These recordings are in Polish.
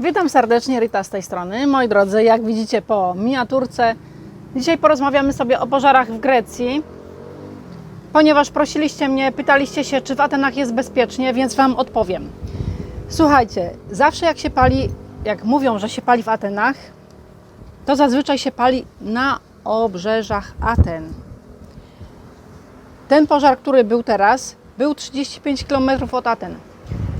Witam serdecznie, Rita z tej strony. Moi drodzy, jak widzicie po miniaturce, dzisiaj porozmawiamy sobie o pożarach w Grecji. Ponieważ prosiliście mnie, pytaliście się, czy w Atenach jest bezpiecznie, więc Wam odpowiem. Słuchajcie, zawsze jak się pali, jak mówią, że się pali w Atenach, to zazwyczaj się pali na obrzeżach Aten. Ten pożar, który był teraz, był 35 km od Aten.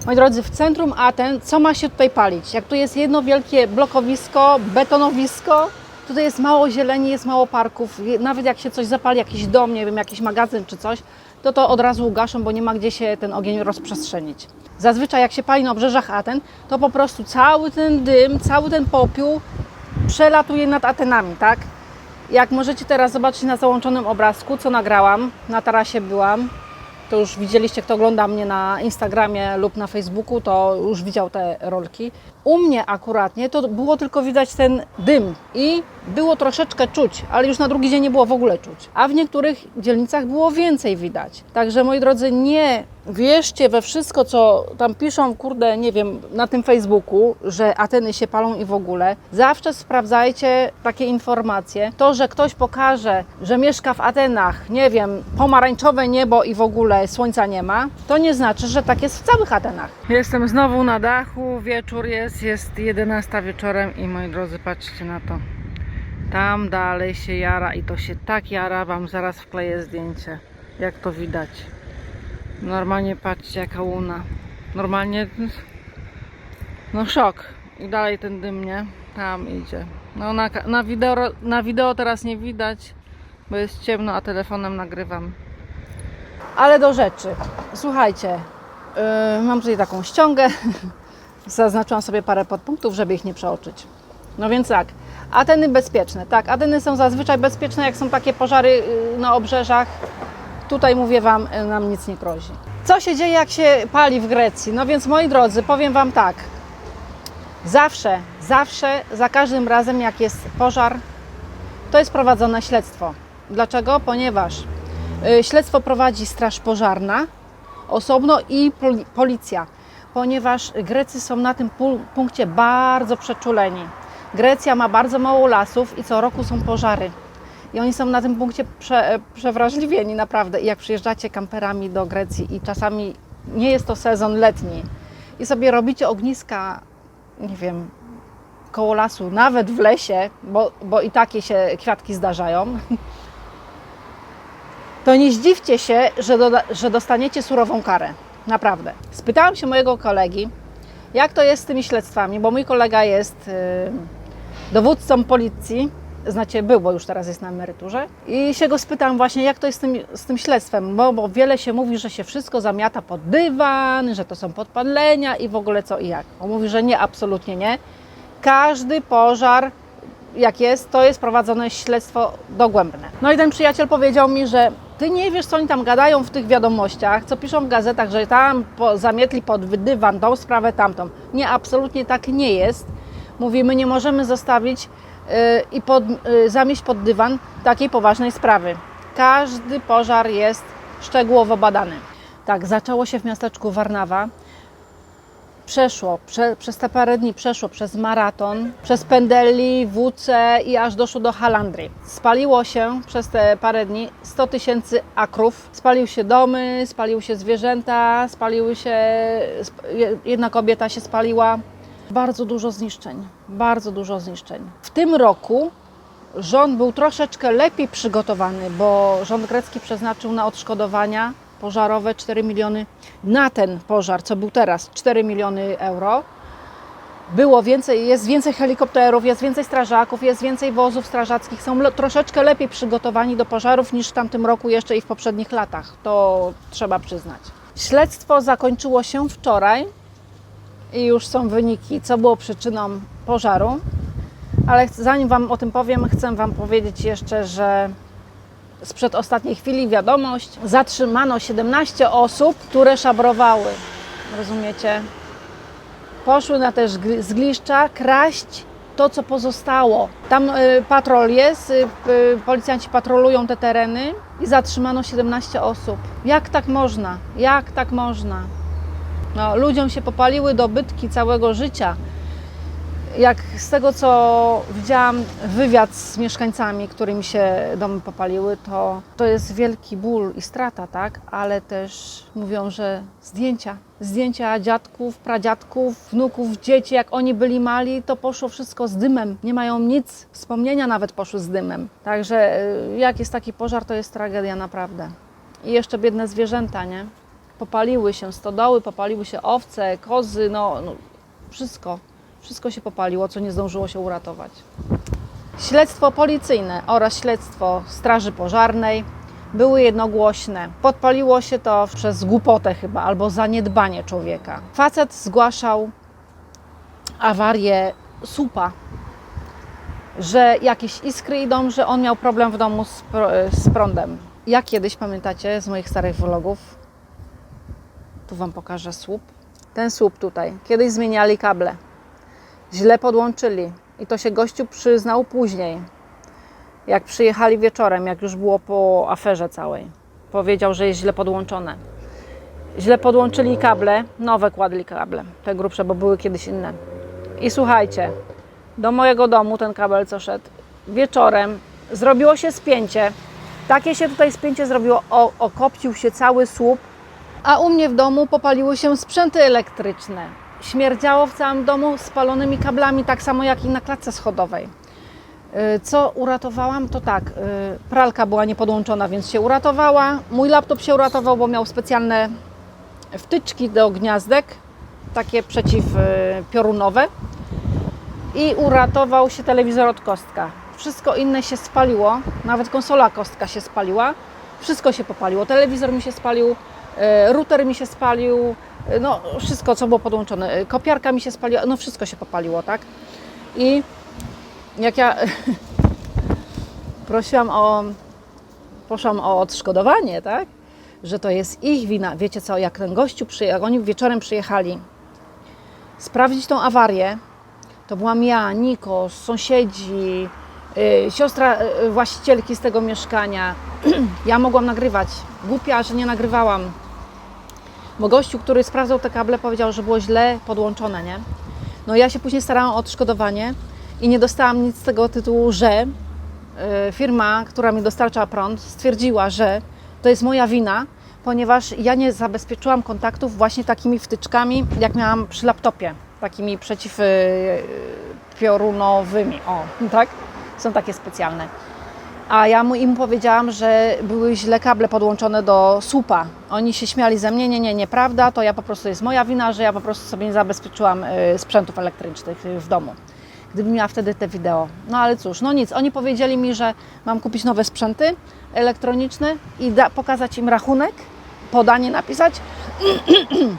Moi drodzy, w centrum Aten, co ma się tutaj palić? Jak tu jest jedno wielkie blokowisko, betonowisko, tutaj jest mało zieleni, jest mało parków. Nawet jak się coś zapali, jakiś dom, nie wiem, jakiś magazyn czy coś, to to od razu ugaszą, bo nie ma gdzie się ten ogień rozprzestrzenić. Zazwyczaj jak się pali na obrzeżach Aten, to po prostu cały ten dym, cały ten popiół przelatuje nad Atenami, tak? Jak możecie teraz zobaczyć na załączonym obrazku, co nagrałam, na tarasie byłam, to już widzieliście, kto ogląda mnie na Instagramie lub na Facebooku, to już widział te rolki. U mnie akuratnie to było tylko widać ten dym i było troszeczkę czuć, ale już na drugi dzień nie było w ogóle czuć. A w niektórych dzielnicach było więcej widać. Także moi drodzy, nie wierzcie we wszystko, co tam piszą, kurde, nie wiem, na tym Facebooku, że Ateny się palą i w ogóle. Zawsze sprawdzajcie takie informacje. To, że ktoś pokaże, że mieszka w Atenach, nie wiem, pomarańczowe niebo i w ogóle słońca nie ma, to nie znaczy, że tak jest w całych Atenach. Jestem znowu na dachu, wieczór jest, jest 11 wieczorem i moi drodzy, patrzcie na to. Tam dalej się jara i to się tak jara, Wam zaraz wkleję zdjęcie, jak to widać. Normalnie patrzcie jaka łuna. Normalnie no szok. I dalej ten dym, nie? Tam idzie. No na, na, wideo, na wideo teraz nie widać, bo jest ciemno, a telefonem nagrywam. Ale do rzeczy. Słuchajcie, yy, mam tutaj taką ściągę. Zaznaczyłam sobie parę podpunktów, żeby ich nie przeoczyć. No więc tak, Ateny bezpieczne. Tak, Ateny są zazwyczaj bezpieczne, jak są takie pożary yy, na obrzeżach. Tutaj mówię Wam, yy, nam nic nie grozi. Co się dzieje, jak się pali w Grecji? No więc moi drodzy, powiem Wam tak. Zawsze, zawsze, za każdym razem, jak jest pożar, to jest prowadzone śledztwo. Dlaczego? Ponieważ y, śledztwo prowadzi Straż Pożarna osobno i poli- policja, ponieważ Grecy są na tym pu- punkcie bardzo przeczuleni. Grecja ma bardzo mało lasów i co roku są pożary. I oni są na tym punkcie prze, przewrażliwieni naprawdę. I jak przyjeżdżacie kamperami do Grecji i czasami nie jest to sezon letni i sobie robicie ogniska, nie wiem, koło lasu, nawet w lesie, bo, bo i takie się kwiatki zdarzają, to nie zdziwcie się, że, doda- że dostaniecie surową karę. Naprawdę. Spytałam się mojego kolegi, jak to jest z tymi śledztwami, bo mój kolega jest y, dowódcą policji, znacie, był, bo już teraz jest na emeryturze. I się go spytałam właśnie, jak to jest z tym, z tym śledztwem, bo, bo wiele się mówi, że się wszystko zamiata pod dywan, że to są podpalenia i w ogóle co i jak. On mówi, że nie, absolutnie nie. Każdy pożar, jak jest, to jest prowadzone śledztwo dogłębne. No i ten przyjaciel powiedział mi, że ty nie wiesz, co oni tam gadają w tych wiadomościach, co piszą w gazetach, że tam po, zamietli pod dywan tą sprawę, tamtą. Nie, absolutnie tak nie jest. Mówi, my nie możemy zostawić i pod, yy, zamieść pod dywan takiej poważnej sprawy. Każdy pożar jest szczegółowo badany. Tak, zaczęło się w miasteczku Warnawa przeszło, prze, przez te parę dni przeszło przez maraton, przez Pendeli, WC i aż doszło do Halandry. Spaliło się przez te parę dni 100 tysięcy akrów. Spalił się domy, spaliły się zwierzęta, spaliły się, jedna kobieta się spaliła. Bardzo dużo zniszczeń, bardzo dużo zniszczeń. W tym roku rząd był troszeczkę lepiej przygotowany, bo rząd grecki przeznaczył na odszkodowania pożarowe 4 miliony na ten pożar, co był teraz 4 miliony euro. Było więcej, jest więcej helikopterów, jest więcej strażaków, jest więcej wozów strażackich. Są le- troszeczkę lepiej przygotowani do pożarów niż w tamtym roku jeszcze i w poprzednich latach. To trzeba przyznać. Śledztwo zakończyło się wczoraj i już są wyniki, co było przyczyną pożaru. Ale zanim Wam o tym powiem, chcę Wam powiedzieć jeszcze, że sprzed ostatniej chwili wiadomość, zatrzymano 17 osób, które szabrowały. Rozumiecie? Poszły na te zgliszcza kraść to, co pozostało. Tam y, patrol jest, y, y, policjanci patrolują te tereny i zatrzymano 17 osób. Jak tak można? Jak tak można? No, ludziom się popaliły dobytki całego życia. Jak z tego, co widziałam, wywiad z mieszkańcami, którymi się domy popaliły, to, to jest wielki ból i strata, tak? Ale też mówią, że zdjęcia, zdjęcia dziadków, pradziadków, wnuków, dzieci, jak oni byli mali, to poszło wszystko z dymem. Nie mają nic, wspomnienia nawet poszły z dymem. Także y, jak jest taki pożar, to jest tragedia naprawdę. I jeszcze biedne zwierzęta, nie? Popaliły się stodoły, popaliły się owce, kozy, no, no wszystko. Wszystko się popaliło, co nie zdążyło się uratować. Śledztwo policyjne oraz śledztwo Straży Pożarnej były jednogłośne. Podpaliło się to przez głupotę chyba albo zaniedbanie człowieka. Facet zgłaszał awarię słupa, że jakieś iskry idą, że on miał problem w domu z, pro- z prądem. Ja kiedyś, pamiętacie, z moich starych vlogów, tu Wam pokażę słup. Ten słup tutaj. Kiedyś zmieniali kable. Źle podłączyli. I to się gościu przyznał później. Jak przyjechali wieczorem, jak już było po aferze całej. Powiedział, że jest źle podłączone. Źle podłączyli kable, nowe kładli kable, te grubsze, bo były kiedyś inne. I słuchajcie, do mojego domu ten kabel co szedł, wieczorem zrobiło się spięcie. Takie się tutaj spięcie zrobiło, o, okopcił się cały słup, a u mnie w domu popaliły się sprzęty elektryczne. Śmierdziało w całym domu spalonymi kablami, tak samo jak i na klatce schodowej. Y, Co uratowałam, to tak, y, pralka była niepodłączona, więc się uratowała. Mój laptop się uratował, bo miał specjalne wtyczki do gniazdek, takie przeciwpiorunowe. I uratował się telewizor od kostka. Wszystko inne się spaliło, nawet konsola kostka się spaliła. Wszystko się popaliło. Telewizor mi się spalił, y, router mi się spalił, y, no wszystko, co było podłączone. Y, Kopiarka mi się spaliła, no wszystko się popaliło, tak? I jak ja prosiłam o, poszłam o odszkodowanie, tak? Że to jest ich wina. Wiecie co, jak ten gościu przyjechał, oni wieczorem przyjechali sprawdzić tą awarię, to byłam ja, Niko, sąsiedzi, y, siostra y, właścicielki z tego mieszkania. ja mogłam nagrywać. Głupia, że nie nagrywałam. Bo gościu, który sprawdzał te kable, powiedział, że było źle podłączone, nie? No ja się później starałam o odszkodowanie i nie dostałam nic z tego tytułu, że y, firma, która mi dostarcza prąd, stwierdziła, że to jest moja wina, ponieważ ja nie zabezpieczyłam kontaktów właśnie takimi wtyczkami, jak miałam przy laptopie, takimi przeciwpiorunowymi. O, tak? Są takie specjalne. A ja mu, im powiedziałam, że były źle kable podłączone do słupa. Oni się śmiali ze mnie, nie, nie, nieprawda, to ja po prostu jest moja wina, że ja po prostu sobie nie zabezpieczyłam y, sprzętów elektrycznych y, w domu. Gdybym miała wtedy te wideo. No ale cóż, no nic, oni powiedzieli mi, że mam kupić nowe sprzęty elektroniczne i pokazać im rachunek, podanie napisać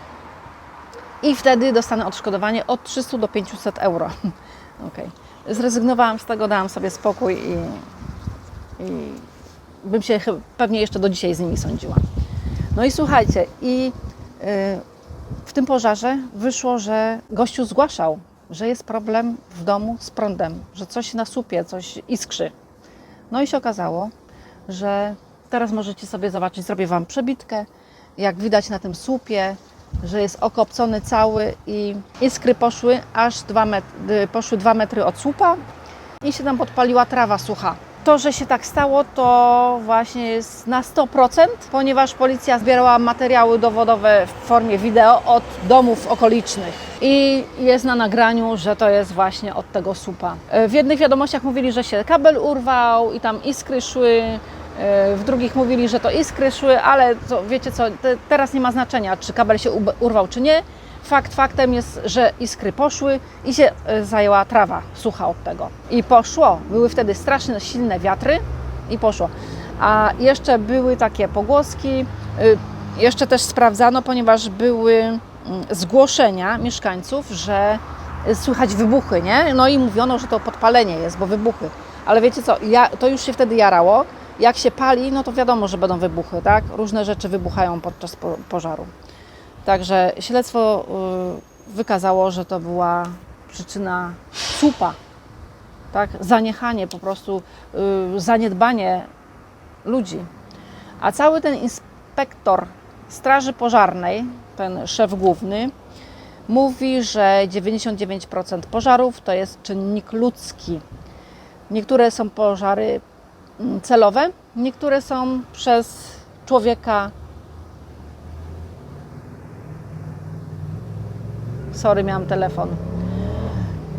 i wtedy dostanę odszkodowanie od 300 do 500 euro. Okej. Zrezygnowałam z tego, dałam sobie spokój i bym się pewnie jeszcze do dzisiaj z nimi sądziła. No i słuchajcie, i y, w tym pożarze wyszło, że gościu zgłaszał, że jest problem w domu z prądem, że coś na słupie, coś iskrzy. No i się okazało, że teraz możecie sobie zobaczyć, zrobię Wam przebitkę, jak widać na tym słupie, że jest okopcony cały i iskry poszły aż 2 metry, poszły 2 metry od słupa i się tam podpaliła trawa sucha. To, że się tak stało, to właśnie jest na 100%, ponieważ policja zbierała materiały dowodowe w formie wideo od domów okolicznych. I jest na nagraniu, że to jest właśnie od tego słupa. E, W jednych wiadomościach mówili, że się kabel urwał i tam iskry szły. e, W drugich mówili, że to iskry szły, ale to, wiecie co, te, teraz nie ma znaczenia, czy kabel się urwał, czy nie. Fakt faktem jest, że iskry poszły i się e, zajęła trawa sucha od tego. I poszło. Były wtedy straszne, silne wiatry i poszło. A jeszcze były takie pogłoski, y, jeszcze też sprawdzano, ponieważ były mm, zgłoszenia mieszkańców, że y, słychać wybuchy, nie? No i mówiono, że to podpalenie jest, bo wybuchy. Ale wiecie co, ja, to już się wtedy jarało. Jak się pali, no to wiadomo, że będą wybuchy, tak? Różne rzeczy wybuchają podczas po, pożaru. Także śledztwo y, wykazało, że to była przyczyna słupa, tak? Zaniechanie, po prostu y, zaniedbanie ludzi. A cały ten inspektor Straży Pożarnej, ten szef główny, mówi, że 99% pożarów to jest czynnik ludzki. Niektóre są pożary mm, celowe, niektóre są przez człowieka. Sorry, miałam telefon.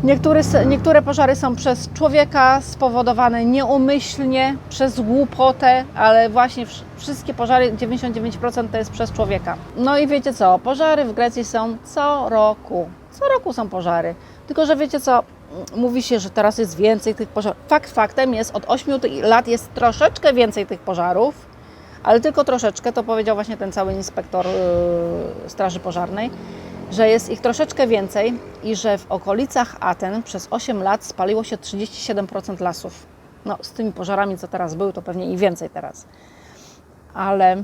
Niektóre, s- niektóre pożary są przez człowieka spowodowane nieumyślnie, przez głupotę, ale właśnie wsz- wszystkie pożary, 99% to jest przez człowieka. No i wiecie co, pożary w Grecji są co roku. Co roku są pożary. Tylko, że wiecie co, mówi się, że teraz jest więcej tych pożarów. Fakt faktem jest, od 8 lat jest troszeczkę więcej tych pożarów, ale tylko troszeczkę, to powiedział właśnie ten cały inspektor yy, Straży Pożarnej, że jest ich troszeczkę więcej i że w okolicach Aten przez 8 lat spaliło się 37% lasów. No, z tymi pożarami, co teraz były, to pewnie i więcej teraz. Ale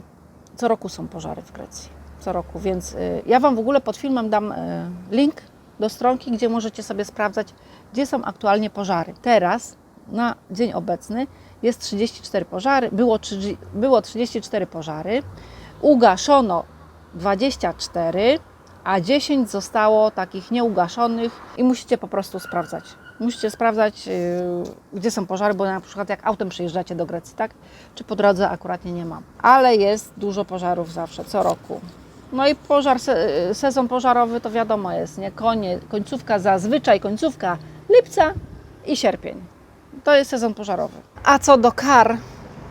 co roku są pożary w Grecji. Co roku, więc y, ja Wam w ogóle pod filmem dam y, link do stronki, gdzie możecie sobie sprawdzać, gdzie są aktualnie pożary. Teraz, na dzień obecny, jest 34 pożary, było, 30, było 34 pożary, ugaszono 24, a 10 zostało takich nieugaszonych i musicie po prostu sprawdzać. Musicie sprawdzać, yy, gdzie są pożary, bo na przykład jak autem przyjeżdżacie do Grecji, tak? Czy po drodze akuratnie nie ma. Ale jest dużo pożarów zawsze, co roku. No i pożar, se, sezon pożarowy to wiadomo jest, nie? Konie, końcówka zazwyczaj, końcówka lipca i sierpień. To jest sezon pożarowy. A co do kar,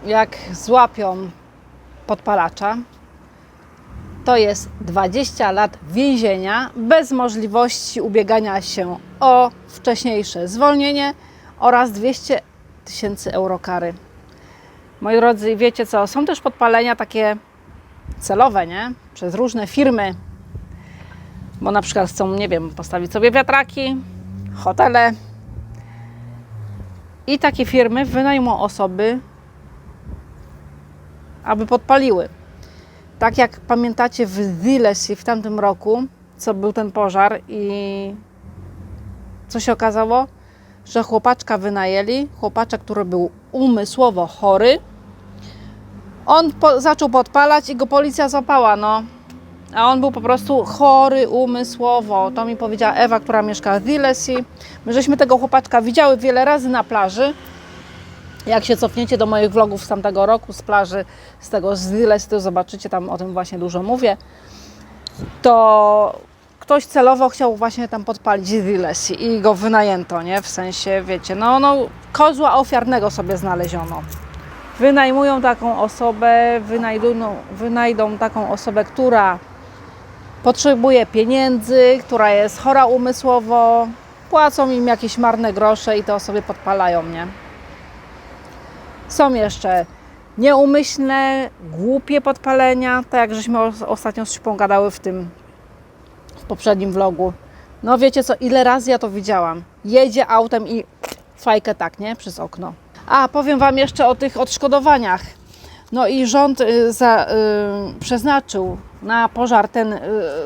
jak złapią podpalacza, to jest 20 lat więzienia bez możliwości ubiegania się o wcześniejsze zwolnienie oraz 200 tysięcy euro kary. Moi drodzy, wiecie co, są też podpalenia takie celowe, nie? Przez różne firmy, bo na przykład chcą, nie wiem, postawić sobie wiatraki, hotele. I takie firmy wynajmą osoby, aby podpaliły. Tak jak pamiętacie w Dilesi w tamtym roku, co był ten pożar i co się okazało? Że chłopaczka wynajęli, chłopaczek, który był umysłowo chory. On po, zaczął podpalać i go policja złapała, no. A on był po prostu chory umysłowo. To mi powiedziała Ewa, która mieszka w Dilesi. My żeśmy tego chłopaczka widziały wiele razy na plaży. Jak się cofniecie do moich vlogów z tamtego roku, z plaży, z tego z Diles, to zobaczycie, tam o tym właśnie dużo mówię, to ktoś celowo chciał właśnie tam podpalić Diles i go wynajęto, nie? W sensie, wiecie, no, no kozła ofiarnego sobie znaleziono. Wynajmują taką osobę, wynajdą, wynajdą taką osobę, która potrzebuje pieniędzy, która jest chora umysłowo, płacą im jakieś marne grosze i to sobie podpalają, nie? Są jeszcze nieumyślne, głupie podpalenia, tak jak żeśmy os- ostatnio z Szpą gadały w tym, w poprzednim vlogu. No wiecie co, ile razy ja to widziałam. Jedzie autem i fajkę tak, nie? Przez okno. A, powiem Wam jeszcze o tych odszkodowaniach. No i rząd y, za, y, przeznaczył na pożar ten, y,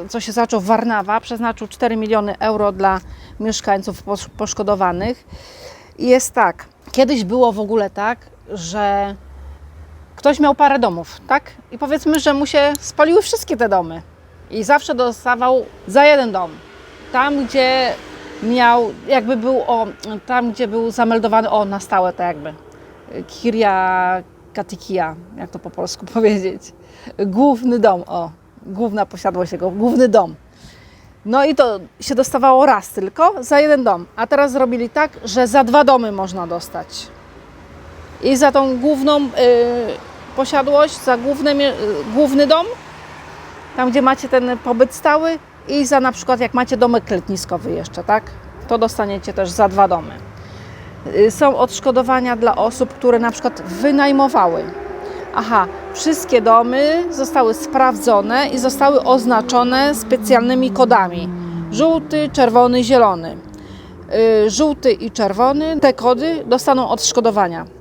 co się zaczął w Warnawa, przeznaczył 4 miliony euro dla mieszkańców posz- poszkodowanych. I jest tak, kiedyś było w ogóle tak, że ktoś miał parę domów, tak? I powiedzmy, że mu się spaliły wszystkie te domy. I zawsze dostawał za jeden dom. Tam, gdzie miał, jakby był, o, tam, gdzie był zameldowany, o, na stałe, tak jakby. Kiria Katikia, jak to po polsku powiedzieć. Główny dom, o, główna posiadłość jego, główny dom. No i to się dostawało raz tylko za jeden dom. A teraz zrobili tak, że za dwa domy można dostać. I za tą główną y, posiadłość, za główny, główny dom, tam gdzie macie ten pobyt stały i za na przykład jak macie domek letniskowy jeszcze, tak? To dostaniecie też za dwa domy. Y, Są odszkodowania dla osób, które na przykład wynajmowały. Aha, wszystkie domy zostały sprawdzone i zostały oznaczone specjalnymi kodami. Żółty, czerwony, zielony. Y, Żółty i czerwony, te kody dostaną odszkodowania.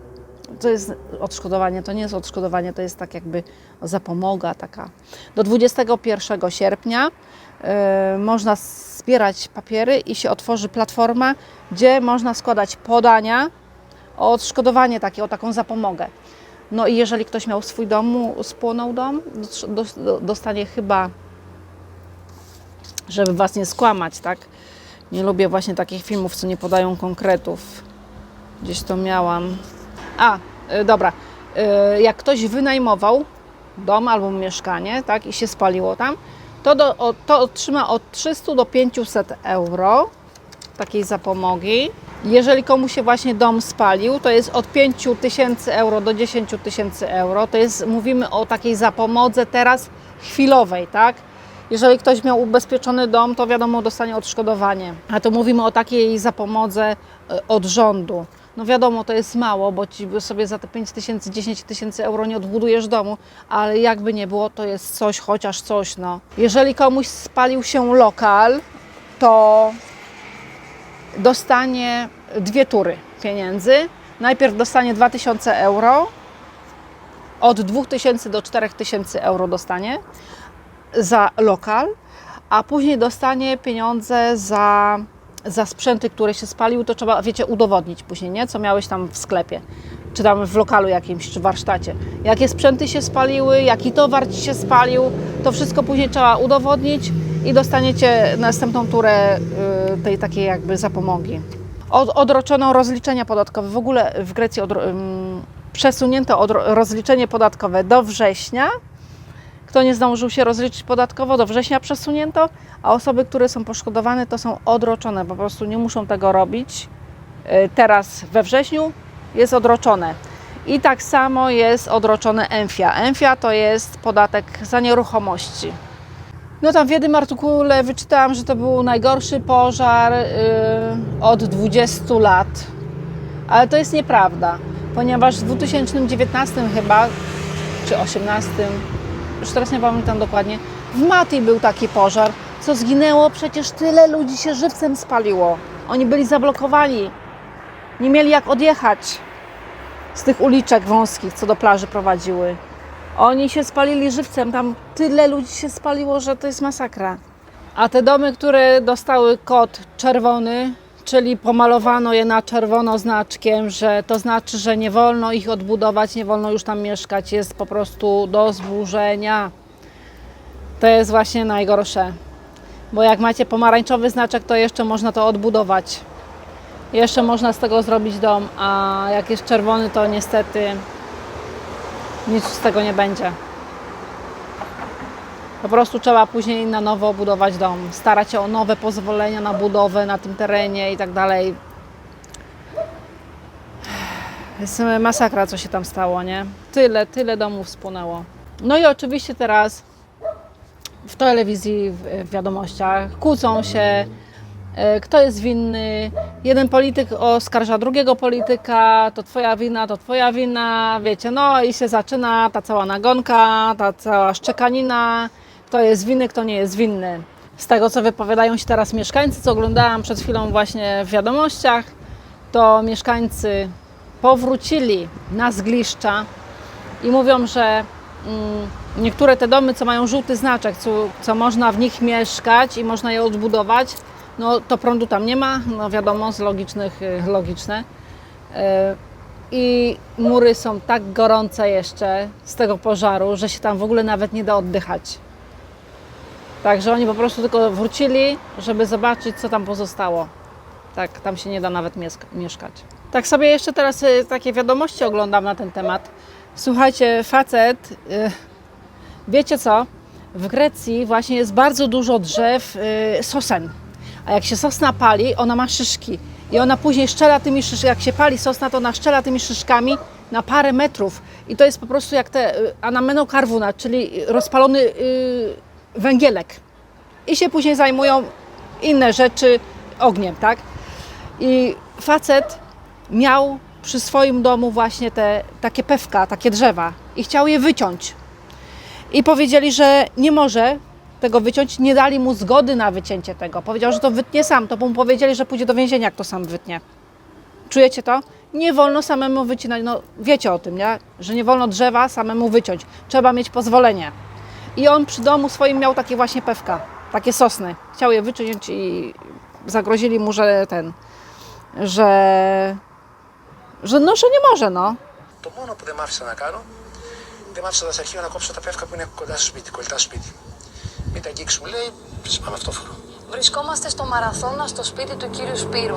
To jest odszkodowanie, to nie jest odszkodowanie, to jest tak jakby zapomoga taka. Do 21 sierpnia y, można zbierać papiery i się otworzy platforma, gdzie można składać podania o odszkodowanie takie, o taką zapomogę. No i jeżeli ktoś miał swój dom, mu spłonął dom, dos- dos- dostanie chyba żeby Was nie skłamać, tak? Nie lubię właśnie takich filmów, co nie podają konkretów. Gdzieś to miałam. A, y, dobra. Y, jak ktoś wynajmował dom albo mieszkanie, tak, i się spaliło tam, to, do, to otrzyma od 300 do 500 euro takiej zapomogi. Jeżeli komuś się właśnie dom spalił, to jest od 5 tysięcy euro do 10 tysięcy euro. To jest, mówimy o takiej zapomodze teraz chwilowej, tak? Jeżeli ktoś miał ubezpieczony dom, to wiadomo, dostanie odszkodowanie. A to mówimy o takiej zapomodze e, od rządu. No wiadomo, to jest mało, bo ci sobie za te 5 tysięcy, 10 tysięcy euro nie odbudujesz domu, ale jakby nie było, to jest coś, chociaż coś, no. Jeżeli komuś spalił się lokal, to dostanie dwie tury pieniędzy. Najpierw dostanie 2000 euro, od 2000 do 4000 euro dostanie za lokal, a później dostanie pieniądze za, za sprzęty, które się spaliły. To trzeba, wiecie, udowodnić później, nie? Co miałeś tam w sklepie, czy tam w lokalu jakimś, czy warsztacie. Jakie sprzęty się spaliły, jaki towar się spalił, to wszystko później trzeba udowodnić i dostaniecie następną turę y, tej takiej jakby zapomogi. Od, odroczono rozliczenia podatkowe. W ogóle w Grecji ym, przesunięto rozliczenie podatkowe do września. Kto nie zdążył się rozliczyć podatkowo, do września przesunięto, a osoby, które są poszkodowane, to są odroczone. Po prostu nie muszą tego robić. Y, Teraz we wrześniu jest odroczone. I tak samo jest odroczone ENFIA. ENFIA to jest podatek za nieruchomości. No tam w jednym artykule wyczytałam, że to był najgorszy pożar yy, od 20 lat. Ale to jest nieprawda, ponieważ w 2019 chyba, czy 18, już teraz nie pamiętam dokładnie, w Mati był taki pożar, co zginęło, przecież tyle ludzi się żywcem spaliło. Oni byli zablokowani, nie mieli jak odjechać z tych uliczek wąskich, co do plaży prowadziły. Oni się spalili żywcem, tam tyle ludzi się spaliło, że to jest masakra. A te domy, które dostały kod czerwony, czyli pomalowano je na czerwono znaczkiem, że to znaczy, że nie wolno ich odbudować, nie wolno już tam mieszkać, jest po prostu do zburzenia. To jest właśnie najgorsze. Bo jak macie pomarańczowy znaczek, to jeszcze można to odbudować. Jeszcze można z tego zrobić dom, a jak jest czerwony, to niestety nic z tego nie będzie. Po prostu trzeba później na nowo budować dom, starać się o nowe pozwolenia na budowę na tym terenie i tak dalej. Jest masakra, co się tam stało, nie? Tyle, tyle domów spłonęło. No i oczywiście teraz w telewizji, w wiadomościach kłócą się, e, kto jest winny. Jeden polityk oskarża drugiego polityka, to twoja wina, to twoja wina, wiecie, no i się zaczyna ta cała nagonka, ta cała szczekanina, kto jest winny, kto nie jest winny. Z tego, co wypowiadają się teraz mieszkańcy, co oglądałam przed chwilą właśnie w wiadomościach, to mieszkańcy powrócili na zgliszcza i mówią, że mm, niektóre te domy, co mają żółty znaczek, co, co można w nich mieszkać i można je odbudować, no to prądu tam nie ma, no wiadomo, z logicznych, y, logiczne. Y, I mury są tak gorące jeszcze z tego pożaru, że się tam w ogóle nawet nie da oddychać. Także oni po prostu tylko wrócili, żeby zobaczyć, co tam pozostało. Tak, tam się nie da nawet mieszkać. Tak sobie jeszcze teraz y, takie wiadomości oglądam na ten temat. Słuchajcie, facet, y, wiecie co? W Grecji właśnie jest bardzo dużo drzew y, sosen. A jak się sosna pali, ona ma szyszki. I ona później szczela tymi szyszkami. Jak się pali sosna, to ona szczela tymi szyszkami na parę metrów. I to jest po prostu jak te anamenokarwuna, czyli rozpalony węgielek. I się później zajmują inne rzeczy ogniem, tak? I facet miał przy swoim domu właśnie te takie pewka, takie drzewa i chciał je wyciąć. I powiedzieli, że nie może tego wyciąć, nie dali mu zgody na wycięcie tego. Powiedział, że to wytnie sam, to mu powiedzieli, że pójdzie do więzienia, jak to sam wytnie. Czujecie to? Nie wolno samemu wycinać, no wiecie o tym, nie? Że nie wolno drzewa samemu wyciąć. Trzeba mieć pozwolenie. I on przy domu swoim miał takie właśnie pewka, takie sosny. Chciał je wyciąć i zagrozili mu, że ten, że, że no, że nie może, no. Το μόνο που δεν μ' άφησα να κάνω, δεν μ' άφησα τα σε αρχείο να κόψω τα πεύκα που είναι κοντά στο σπίτι, κολλητά στο σπίτι. Μην τα αγγίξουμε, λέει, Przecież mamy φτώχρο. Βρισκόμαστε στο Μαραθώνα στο σπίτι του κύριου Σπύρου.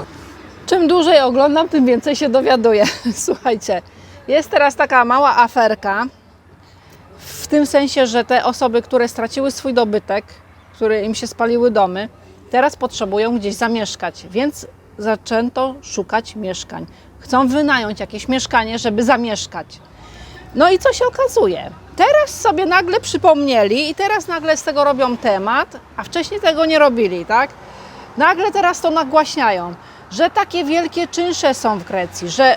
Czym dłużej oglądam, tym więcej się dowiaduję. Słuchajcie, jest teraz taka mała aferka, w tym sensie, że te osoby, które straciły swój dobytek, które im się spaliły domy, teraz potrzebują gdzieś zamieszkać, więc zaczęto szukać mieszkań. Chcą wynająć jakieś mieszkanie, żeby zamieszkać. No i co się okazuje? Teraz sobie nagle przypomnieli i teraz nagle z tego robią temat, a wcześniej tego nie robili, tak? Nagle teraz to nagłaśniają, że takie wielkie czynsze są w Grecji, że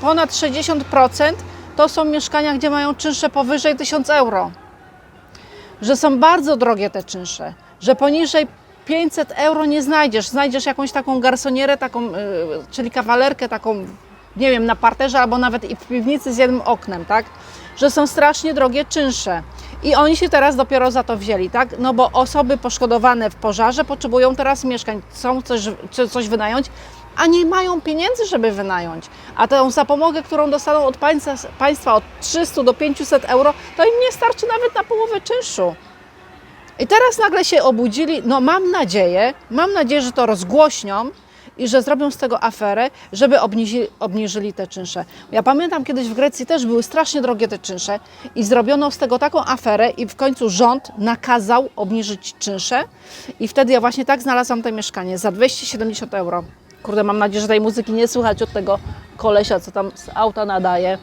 ponad 60% to są mieszkania, gdzie mają czynsze powyżej 1000 euro. Że są bardzo drogie te czynsze, że poniżej 500 euro nie znajdziesz. Znajdziesz jakąś taką garsonierę, taką, y, czyli kawalerkę taką, nie wiem, na parterze albo nawet i w piwnicy z jednym oknem, tak? Że są strasznie drogie czynsze. I oni się teraz dopiero za to wzięli, tak? No bo osoby poszkodowane w pożarze potrzebują teraz mieszkań, chcą coś, coś wynająć, a nie mają pieniędzy, żeby wynająć. A tę zapomogę, którą dostaną od państwa, od 300 do 500 euro, to im nie starczy nawet na połowę czynszu. I teraz nagle się obudzili. No, mam nadzieję, mam nadzieję, że to rozgłośnią i że zrobią z tego aferę, żeby obniżyli, obniżyli te czynsze. Ja pamiętam kiedyś w Grecji też były strasznie drogie te czynsze i zrobiono z tego taką aferę i w końcu rząd nakazał obniżyć czynsze i wtedy ja właśnie tak znalazłam to mieszkanie za 270 euro. Kurde, mam nadzieję, że tej muzyki nie słychać od tego kolesia, co tam z auta nadaje.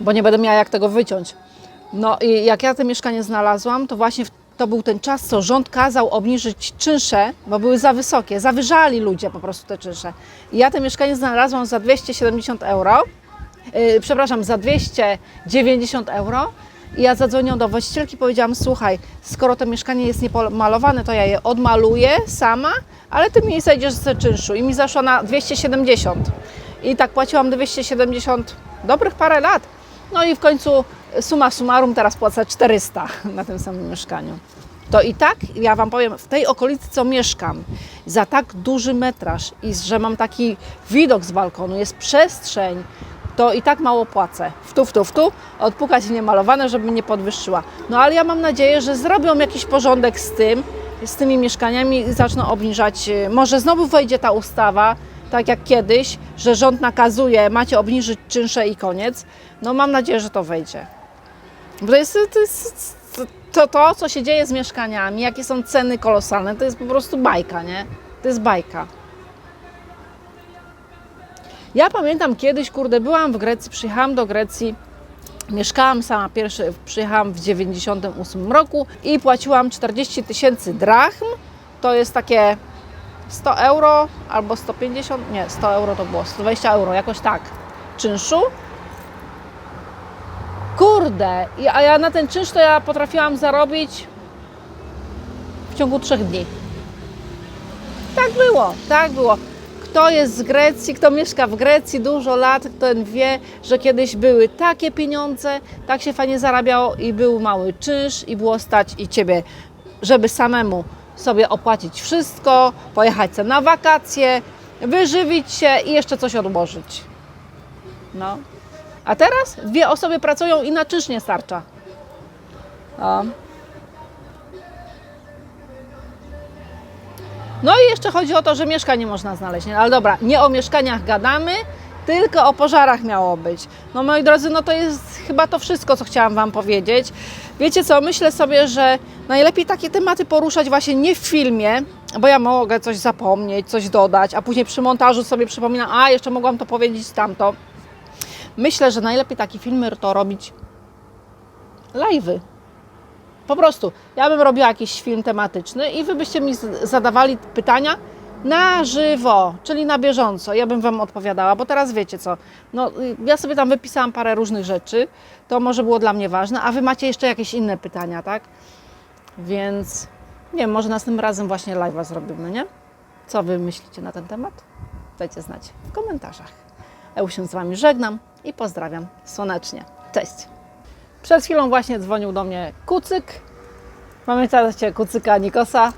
Bo nie będę miała jak tego wyciąć. No i jak ja to mieszkanie znalazłam, to właśnie to był ten czas, co rząd kazał obniżyć czynsze, bo były za wysokie, zawyżali ludzie po prostu te czynsze. I ja to mieszkanie znalazłam za 270 euro, yy, przepraszam, za 290 euro. I ja zadzwoniłam do właścicielki, powiedziałam, słuchaj, skoro to mieszkanie jest niepomalowane, to ja je odmaluję sama, ale ty mi zejdziesz z czynszu. I mi zaszła na 270. I tak płaciłam 270 dobrych parę lat. No i w końcu suma summarum teraz płacę 400 na tym samym mieszkaniu. To i tak, ja Wam powiem, w tej okolicy, co mieszkam, za tak duży metraż i że mam taki widok z balkonu, jest przestrzeń, to i tak mało płacę. Wtu, wtu, wtu, odpukać niemalowane, żeby nie podwyższyła. No ale ja mam nadzieję, że zrobią jakiś porządek z tym, z tymi mieszkaniami i zaczną obniżać. y, Może znowu wejdzie ta ustawa, tak jak kiedyś, że rząd nakazuje, macie obniżyć czynsze i koniec. No mam nadzieję, że to wejdzie. Bo to jest, to, jest to, to, co się dzieje z mieszkaniami, jakie są ceny kolosalne, to jest po prostu bajka, nie? To jest bajka. Ja pamiętam kiedyś, kurde, byłam w Grecji, przyjechałam do Grecji, mieszkałam sama pierwszy, przyjechałam w 98 roku i płaciłam 40 tysięcy drachm, to jest takie 100 euro albo 150, nie, 100 euro to było, 120 euro, jakoś tak, czynszu. Kurde, a ja na ten czynsz to ja potrafiłam zarobić w ciągu trzech dni. Tak było, tak było. Kto jest z Grecji, kto mieszka w Grecji dużo lat, ten wie, że kiedyś były takie pieniądze, tak się fajnie zarabiało i był mały czynsz i było stać i ciebie, żeby samemu sobie opłacić wszystko, pojechać sobie na wakacje, wyżywić się i jeszcze coś odłożyć. No. A teraz dwie osoby pracują i na czynsz nie starcza. No. No i jeszcze chodzi o to, że mieszkań nie można znaleźć. Ale dobra, nie o mieszkaniach gadamy, tylko o pożarach miało być. No moi drodzy, no to jest chyba to wszystko, co chciałam Wam powiedzieć. Wiecie co, myślę sobie, że najlepiej takie tematy poruszać właśnie nie w filmie, bo ja mogę coś zapomnieć, coś dodać, a później przy montażu sobie przypominam, a jeszcze mogłam to powiedzieć tamto. Myślę, że najlepiej takie filmy to robić live'y. Po prostu, ja bym robiła jakiś film tematyczny i wy byście mi zadawali pytania na żywo, czyli na bieżąco. Ja bym wam odpowiadała, bo teraz wiecie co, no y, ja sobie tam wypisałam parę różnych rzeczy, to może było dla mnie ważne, a wy macie jeszcze jakieś inne pytania, tak? Więc nie wiem, może następnym razem właśnie live'a zrobimy, nie? Co wy myślicie na ten temat? Dajcie znać w komentarzach. Ja się z wami żegnam i pozdrawiam słonecznie. Cześć! Przed chwilą właśnie dzwonił do mnie Kucyk. Pamiętacie Kucyka Nikosa?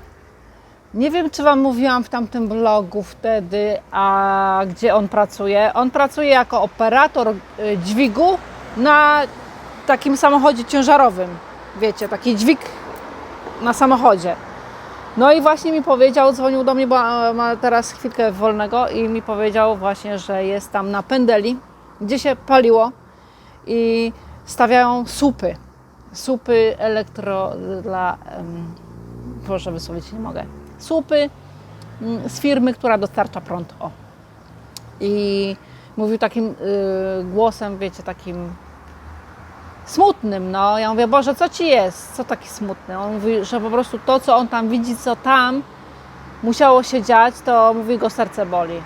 Nie wiem, czy Wam mówiłam w tamtym blogu wtedy, a gdzie on pracuje. On pracuje jako operator y, dźwigu na takim samochodzie ciężarowym. wiecie, taki dźwig na samochodzie. No i właśnie mi powiedział, dzwonił do mnie, bo ma teraz chwilkę wolnego i mi powiedział właśnie, że jest tam na Pendeli, gdzie się paliło i stawiają supy. Supy elektro dla... em, proszę wysłowić, nie mogę. Supy mm, z firmy, która dostarcza prąd. O. I mówił takim y, głosem, wiecie, takim smutnym, no. Ja mówię, Boże, co ci jest? Co taki smutny? On mówi, że po prostu to, co on tam widzi, co tam musiało się dziać, to mówi, go serce boli.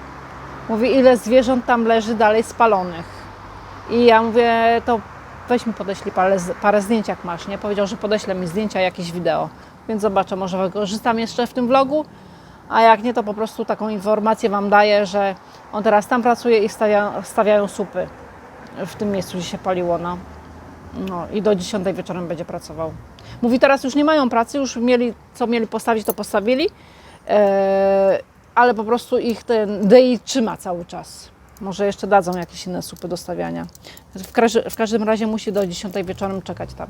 Mówi, ile zwierząt tam leży dalej spalonych. I ja mówię, to weź mi parę, parę zdjęć, jak masz, nie? Powiedział, że podeślę mi zdjęcia, jakieś wideo. Więc zobaczę, może wykorzystam jeszcze w tym vlogu, a jak nie, to po prostu taką informację Wam daję, że on teraz tam pracuje i stawia, stawiają supy w tym miejscu, gdzie się paliło, no. No i do 10 wieczorem będzie pracował. Mówi, teraz już nie mają pracy, już mieli, co mieli postawić, to postawili, e, ale po prostu ich ten DI trzyma cały czas. Może jeszcze dadzą jakieś inne supy do stawiania. W, w każdym razie musi do 10 wieczorem czekać tam.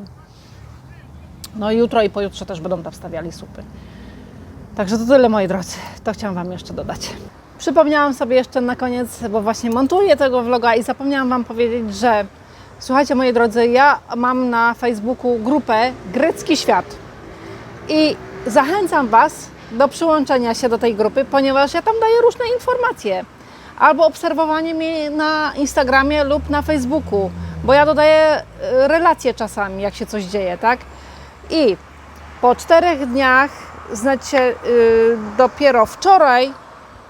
No i jutro i pojutrze też będą tam stawiali supy. Także to tyle moi drodzy. To chciałam Wam jeszcze dodać. Przypomniałam sobie jeszcze na koniec, bo właśnie montuję tego vloga i zapomniałam Wam powiedzieć, że słuchajcie moi drodzy, ja mam na Facebooku grupę Grecki Świat i zachęcam Was do przyłączenia się do tej grupy, ponieważ ja tam daję różne informacje albo obserwowanie mnie na Instagramie lub na Facebooku, bo ja dodaję e, relacje czasami, jak się coś dzieje, tak? I po czterech dniach, znacie, yy, dopiero wczoraj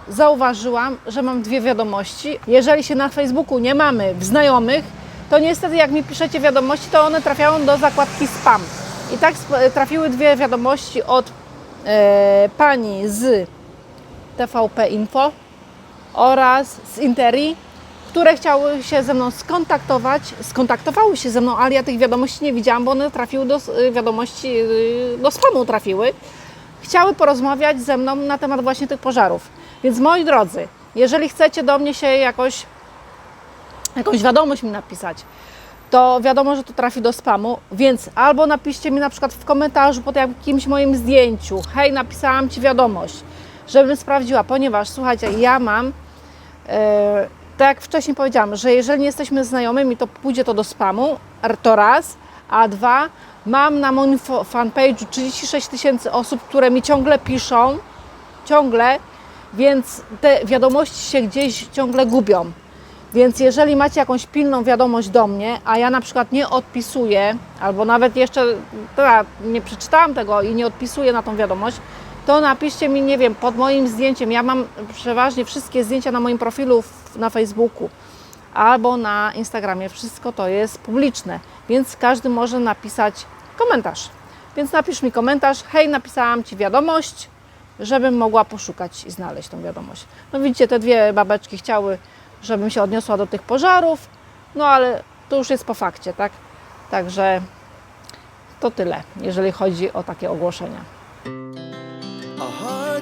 zauważyłam, że mam dwie wiadomości. Jeżeli się na Facebooku nie mamy w znajomych, to niestety jak mi piszecie wiadomości, to one trafiają do zakładki spam. I tak trafiły dwie wiadomości od e, pani z TVP Info oraz z Interi, które chciały się ze mną skontaktować. Skontaktowały się ze mną, ale ja tych wiadomości nie widziałam, bo one trafiły do wiadomości, y, do spamu trafiły. Chciały porozmawiać ze mną na temat właśnie tych pożarów. Więc moi drodzy, jeżeli chcecie do mnie się jakoś, jakąś wiadomość mi napisać, to wiadomo, że to trafi do spamu, więc albo napiszcie mi na przykład w komentarzu pod jakimś moim zdjęciu, hej, napisałam Ci wiadomość, żebym sprawdziła, ponieważ słuchajcie, ja mam, tak jak wcześniej powiedziałam, że jeżeli nie jesteśmy znajomymi, to pójdzie to do spamu, to raz, a dwa, mam na moim fanpage'u 36 tysięcy osób, które mi ciągle piszą, ciągle, więc te wiadomości się gdzieś ciągle gubią. Więc jeżeli macie jakąś pilną wiadomość do mnie, a ja na przykład nie odpisuję, albo nawet jeszcze dobra, nie przeczytałam tego i nie odpisuję na tą wiadomość, to napiszcie mi, nie wiem, pod moim zdjęciem. Ja mam przeważnie wszystkie zdjęcia na moim profilu na Facebooku albo na Instagramie. Wszystko to jest publiczne, więc każdy może napisać komentarz. Więc napisz mi komentarz, hej, napisałam Ci wiadomość, żebym mogła poszukać i znaleźć tą wiadomość. No widzicie, te dwie babeczki chciały, żebym się odniosła do tych pożarów, no ale to już jest po fakcie, tak? Także to tyle, jeżeli chodzi o takie ogłoszenia.